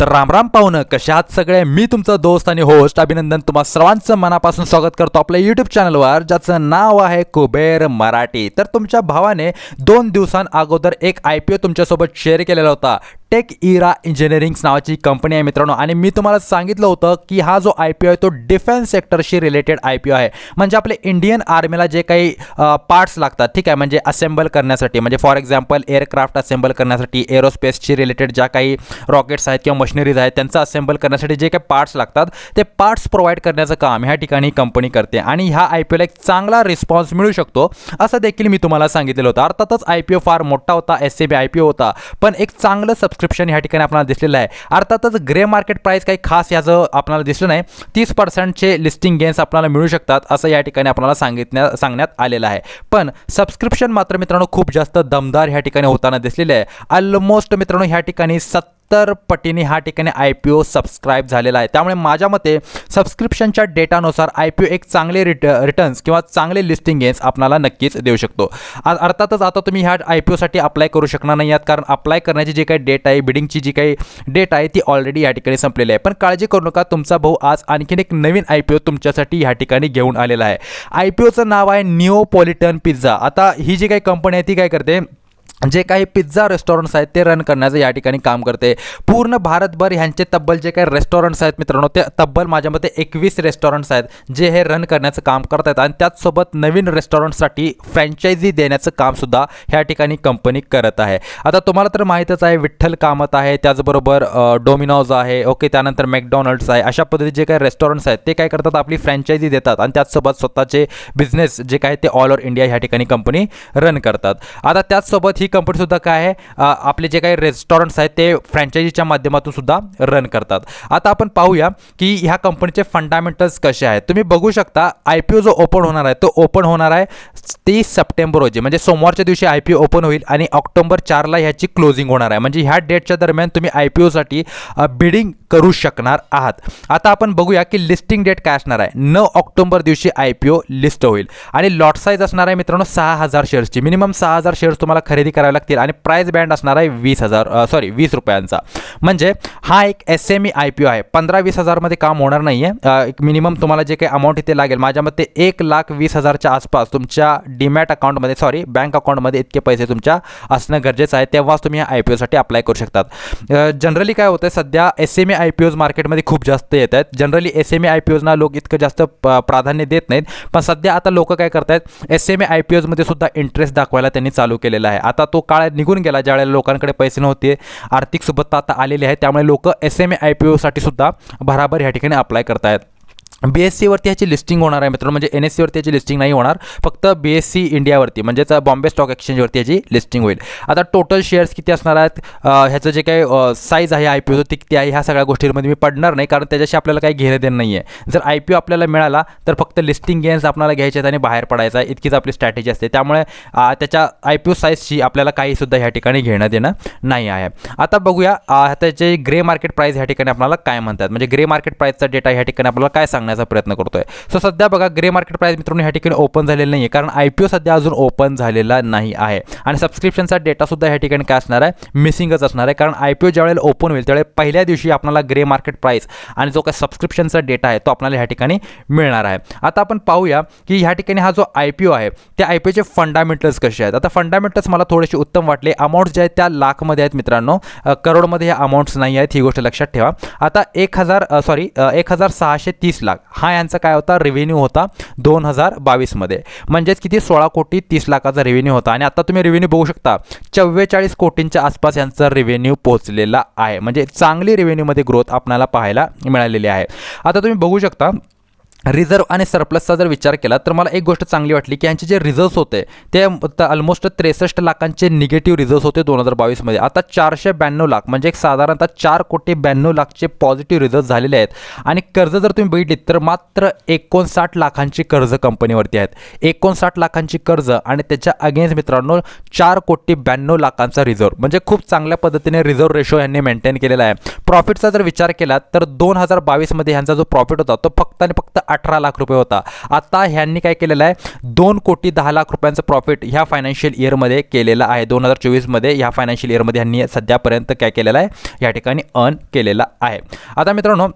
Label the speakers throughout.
Speaker 1: तर रामराम पाहुणं कशा आहात सगळे? मी तुमचा दोस्त आणि होस्ट अभिनंदन. तुम्हा सर्वांचं मनापासून स्वागत करतो आपल्या यूट्यूब चॅनलवर ज्याचं नाव आहे कुबेर मराठी. तर तुमच्या भावाने दोन दिवसांअगोदर एक आय पी ओ तुमच्यासोबत शेअर केलेला होता. टेक इरा इंजिनिअरिंग्स नावाची कंपनी आहे मित्रांनो. आणि मी तुम्हाला सांगितलं होतं की हा जो आय पी ओ आहे तो डिफेन्स सेक्टरशी रिलेटेड आय पी ओ आहे. म्हणजे आपले इंडियन आर्मीला जे काही पार्ट्स लागतात ठीक आहे? म्हणजे असेंबल करण्यासाठी म्हणजे फॉर एक्झाम्पल एअरक्राफ्ट असेंबल करण्यासाठी एरोस्पेसशी रिलेटेड ज्या काही रॉकेट्स आहेत किंवा मशिनरीज आहेत त्यांचं असेंबल करण्यासाठी जे काही पार्ट्स लागतात ते पार्ट्स प्रोव्हाइड करण्याचं काम ह्या ठिकाणी कंपनी करते. आणि ह्या आय पी ओला एक चांगला रिस्पॉन्स मिळू शकतो असं देखील मी तुम्हाला सांगितलेलं होतं. अर्थातच आय पी ओ फार मोठा होता S C B I P O होता पण एक चांगलं सबस्क्रिप्शन ह्या ठिकाणी आपल्याला दिसलेलं आहे. अर्थातच ग्रे मार्केट प्राईस काही खास याचं आपल्याला दिसलं नाही. तीस पर्सेंटचे लिस्टिंग गेन्स आपल्याला मिळू शकतात असं या ठिकाणी आपल्याला सांगितण्या सांगण्यात आलेलं आहे. पण सबस्क्रिप्शन मात्र मित्रांनो खूप जास्त दमदार ह्या ठिकाणी होताना दिसलेले आहे. ऑलमोस्ट मित्रांनो ह्या ठिकाणी सत्तर सत्तर पटीने ह्या ठिकाणी आय पी ओ सबस्क्राईब झालेला आहे. त्यामुळे माझ्या मते सबस्क्रिप्शनच्या डेटानुसार आय पी ओ एक चांगले रिट रिटर्न्स किंवा चांगले लिस्टिंग गेन्स आपल्याला नक्कीच देऊ शकतो. अर्थातच आता तुम्ही ह्या आय पी ओसाठी अप्लाय करू शकणार नाही आहात कारण अप्लाय करण्याची जी काही डेट आहे बिडिंगची जी काही डेट आहे ती ऑलरेडी या ठिकाणी संपलेली आहे. पण काळजी करू नका तुमचा भाऊ आज आणखीन एक नवीन आय पी ओ तुमच्यासाठी ह्या ठिकाणी घेऊन आलेला आहे. आय पी ओचं नाव आहे निओपॉलिटन पिझ्झा आता ही जी काही कंपनी आहे ती काय करते? जे काही पिझ्झा रेस्टॉरंट्स आहेत ते रन करण्याचं या ठिकाणी काम करते. पूर्ण भारतभर ह्यांचे तब्बल जे काही रेस्टॉरंट्स आहेत मित्रांनो ते तब्बल माझ्या मते एकवीस रेस्टॉरंट्स आहेत जे हे रन करण्याचं काम करत आहेत आणि त्याचसोबत नवीन रेस्टॉरंटसाठी फ्रँचायझी देण्याचं कामसुद्धा ह्या ठिकाणी कंपनी करत आहे. आता तुम्हाला तर माहीतच आहे विठ्ठल कामत आहे त्याचबरोबर डोमिनोज आहे ओके त्यानंतर मॅकडॉनल्ड्स आहे. अशा पद्धतीचे जे काही रेस्टॉरंट्स आहेत ते काय करतात आपली फ्रँचायझी देतात. आणि त्याचसोबत स्वतःचे बिझनेस जे काय ते ऑल ओव्हर इंडिया ह्या ठिकाणी कंपनी रन करतात. आता त्याचसोबत ही कंपनीसुद्धा काय आहे आपले जे काही रेस्टॉरंट्स आहेत ते फ्रँचायझीच्या माध्यमातून सुद्धा रन करतात. आता आपण पाहूया की ह्या कंपनीचे फंडामेंटल्स कसे आहेत. तुम्ही बघू शकता आय पी ओ जो ओपन होणार आहे तो ओपन होणार आहे तीस सप्टेंबर रोजी. म्हणजे सोमवारच्या दिवशी आय पी ओ ओपन होईल आणि ऑक्टोबर चारला ह्याची क्लोजिंग होणार आहे. म्हणजे ह्या डेटच्या दरम्यान तुम्ही आय पी ओसाठी बिडिंग करू शकणार आहात. आता आपण बघूया की लिस्टिंग डेट काय असणार आहे. नऊ ऑक्टोबर दिवशी आय पी ओ लिस्ट होईल. आणि लॉट साईज असणार आहे मित्रांनो सहा हजार शेअर्सची मिनिमम सहा हजार शेअर्स तुम्हाला खरेदी करावे लागतील आणि प्राईस बँड असणार आहे वीस हजार सॉरी वीस रुपयांचा. म्हणजे हा एक S M E I P O आहे. पंधरा वीस हजारमध्ये काम होणार नाही आहे एक मिनिमम तुम्हाला जे काही अमाऊंट इथे लागेल माझ्या मते एक लाख वीस हजारच्या आसपास तुमच्या डीमॅट अकाउंटमध्ये सॉरी बँक अकाउंटमध्ये इतके पैसे तुमच्या असणं गरजेचं आहे. तेव्हाच तुम्ही ह्या आय पी ओसाठी अप्लाय करू शकतात. जनरली काय होतं सध्या S M A I P Os मार्केटमध्ये खूप जास्त येत आहेत. Generally S M A I P ओजना लोक इतकं जास्त प- प्राधान्य देत नाहीत. पण सध्या आता लोक काय करतायत S M A I P ओजमध्ये सुद्धा इंटरेस्ट दाखवायला त्यांनी चालू केलेला आहे. आता तो काळ निघून गेला ज्यावेळेला लोकांकडे पैसे नव्हते आर्थिक सुबत्ता आता आलेली आहे त्यामुळे लोक S M A I P ओसाठी सुद्धा भराभर ह्या ठिकाणी अप्लाय करतायत. बी एस सीवरती ह्याची लिस्टिंग होणार आहे मित्रांनो. म्हणजे एन एस सीवरती याची लिस्टिंग नाही होणार. फक्त बी एस सी इंडियावरती म्हणजेच बॉम्बे स्टॉक एक्सचेंजवरती याची लिस्टिंग होईल. आता टोटल शेअर्स किती असणार आहेत? ह्याचं जे काही साईज आहे आय पी ओचं ते किती आहे ह्या सगळ्या गोष्टींमध्ये मी पडणार नाही. कारण त्याच्याशी आपल्याला काही घेणं देणं नाही आहे जर आय पी ओ आपल्याला मिळाला तर फक्त लिस्टिंग गेन्स आपल्याला घ्यायचे आहेत आणि बाहेर पडायचा आहे. इतकीच आपली स्ट्रॅटेजी असते. त्यामुळे त्याच्या आय पी ओ साईजशी आपल्याला काहीसुद्धा ह्या ठिकाणी घेणं देणं नाही आहे. आता बघूया त्याचे ग्रे मार्केट प्राईस ह्या ठिकाणी आपल्याला काय म्हणतात. म्हणजे ग्रे मार्केट प्राईसचा डेटा ह्या ठिकाणी आपल्याला काय सांगण्याचा प्रयत्न करतोय. सो सध्या बघा ग्रे मार्केट प्राईस मित्रांनो ह्या ठिकाणी ओपन झालेलं नाही आहे कारण आय पी ओ सध्या अजून ओपन झालेला नाही आहे. आणि सबस्क्रिप्शनचा डेटासुद्धा ह्या ठिकाणी काय असणार आहे? मिसिंगच असणार आहे. कारण आय पी ओ ज्यावेळेला ओपन होईल त्यावेळेला पहिल्या दिवशी आपल्याला ग्रे मार्केट प्राईस आणि जो काही सबस्क्रिप्शनचा डेटा आहे तो आपल्याला ह्या ठिकाणी मिळणार आहे. आता आपण पाहूया की ह्या ठिकाणी हा जो आय पी ओ आहे त्या आय पी ओचे फंडामेंटल्स कसे आहेत? आता फंडामेंटल्स मला थोडेसे उत्तम वाटले. अमाऊंट जे आहेत त्या लाखमध्ये आहेत मित्रांनो. करोडमध्ये ह्या अमाऊंट्स नाही आहेत ही गोष्ट लक्षात ठेवा. आता एक हजार सॉरी एक हजार सहाशे तीस लाख. हा यांचा काय होता? रेव्हेन्यू होता दोन हजार बावीसमध्ये म्हणजेच किती? सोळा कोटी तीस लाखाचा रेव्हेन्यू होता. आणि आता तुम्ही रेव्हेन्यू बघू शकता चव्वेचाळीस कोटींच्या आसपास यांचा रेव्हेन्यू पोहोचलेला आहे. म्हणजे चांगली रेव्हेन्यूमध्ये ग्रोथ आपल्याला पाहायला मिळालेली आहे. आता तुम्ही बघू शकता रिझर्व आणि सरप्लसचा जर विचार केला तर मला एक गोष्ट चांगली वाटली की यांचे जे रिझर्व्स होते ते ऑलमोस्ट त्रेसष्ट लाखांचे निगेटिव्ह रिझर्व्स होते दोन हजार बावीसमध्ये आता चारशे ब्याण्णव लाख म्हणजे एक साधारणतः चार कोटी ब्याण्णव लाखचे पॉझिटिव्ह रिझल्ट झालेले आहेत. आणि कर्ज जर तुम्ही बघितली तर मात्र एकोणसाठ लाखांची कर्ज कंपनीवरती आहेत. एकोणसाठ लाखांची कर्ज आणि त्याच्या अगेन्स्ट मित्रांनो चार कोटी ब्याण्णव लाखांचा रिझर्व्ह म्हणजे खूप चांगल्या पद्धतीने रिझर्व्ह रेशो यांनी मेंटेन केलेला आहे. प्रॉफिटचा जर विचार केला तर दोन हजार बावीसमध्ये ह्यांचा जो प्रॉफिट होता तो फक्त आणि फक्त अठरा लाख रुपये होता. आता ह्यांनी काय केलेलं आहे? दोन कोटी दहा लाख रुपयांचं प्रॉफिट ह्या फायनान्शियल इयरमध्ये केलेलं आहे. दोन हजार चोवीसमध्ये ह्या फायनान्शियल इयरमध्ये ह्यांनी सध्यापर्यंत काय केलेलं आहे? या ठिकाणी अर्न केलेला आहे. आता मित्रांनो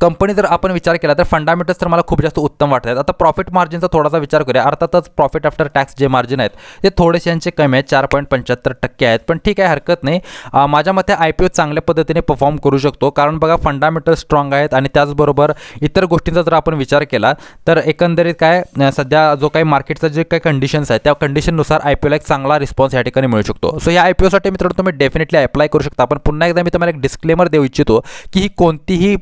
Speaker 1: कंपनी जर आपण विचार केला तर फंडामेंटल्स तर मला खूप जास्त उत्तम वाटत आहेत. आता प्रॉफिट मार्जिनचा थोडासा विचार करूया. अर्थातच प्रॉफिट आफ्टर टॅक्स जे मार्जिन आहेत ते थोडेसे यांचे कमी आहेत. चार पॉईंट पंच्याहत्तर टक्के आहेत. पण ठीक आहे हरकत नाही. माझ्या मते आय पी ओ चांगल्या पद्धतीने परफॉर्म करू शकतो. कारण बघा फंडामेंटल स्ट्रॉंग आहेत आणि त्याचबरोबर इतर गोष्टींचा जर आपण विचार केला तर एकंदरीत काय सध्या जो काही मार्केटचा जे काही कंडिशन्स आहेत त्या कंडिशननुसार आय पी ओला एक चांगला रिस्पॉन्स या ठिकाणी मिळू शकतो. सो या आय पी ओसाठी मित्रांनो तुम्ही डेफिनेटली अप्लाय करू शकता. पण पुन्हा एकदा मी तुम्हाला एक डिस्क्लेमर देऊ इच्छितो की ही कोणतीही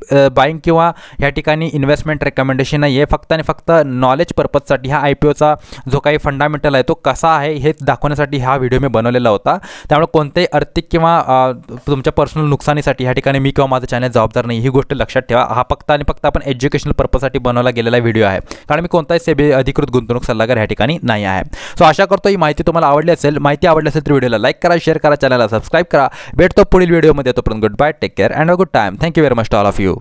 Speaker 1: बाईंग किंवा ह्या ठिकाणी इन्व्हेस्टमेंट रेकमेंडेशन नाही आहे फक्त आणि फक्त नॉलेज पर्पजसाठी हा आय पी ओचा जो काही फंडामेंटल आहे तो कसा आहे हे दाखवण्यासाठी हा व्हिडिओ मी बनवलेला होता. त्यामुळे कोणत्याही आर्थिक किंवा तुमच्या पर्सनल नुकसानीसाठी ह्या ठिकाणी मी किंवा माझं चॅनल जबाबदार नाही ही गोष्ट लक्षात ठेवा. हा फक्त आणि फक्त आपण एज्युकेशनल पर्पजसाठी बनवला गेलेला व्हिडिओ आहे. कारण मी कोणताही सेबी अधिकृत गुंतवणूक सल्लागार ह्या ठिकाणी नाही आहे. सो आशा करतो ही माहिती तुम्हाला आवडली असेल. माहिती आवडली असेल तर व्हिडिओला लाईक करा शेअर करा चॅनलला सबस्क्राईब करा. भेटतो पुढील व्हिडिओमध्ये तोपर्यंत good bye take care and a good time thank you very much all of you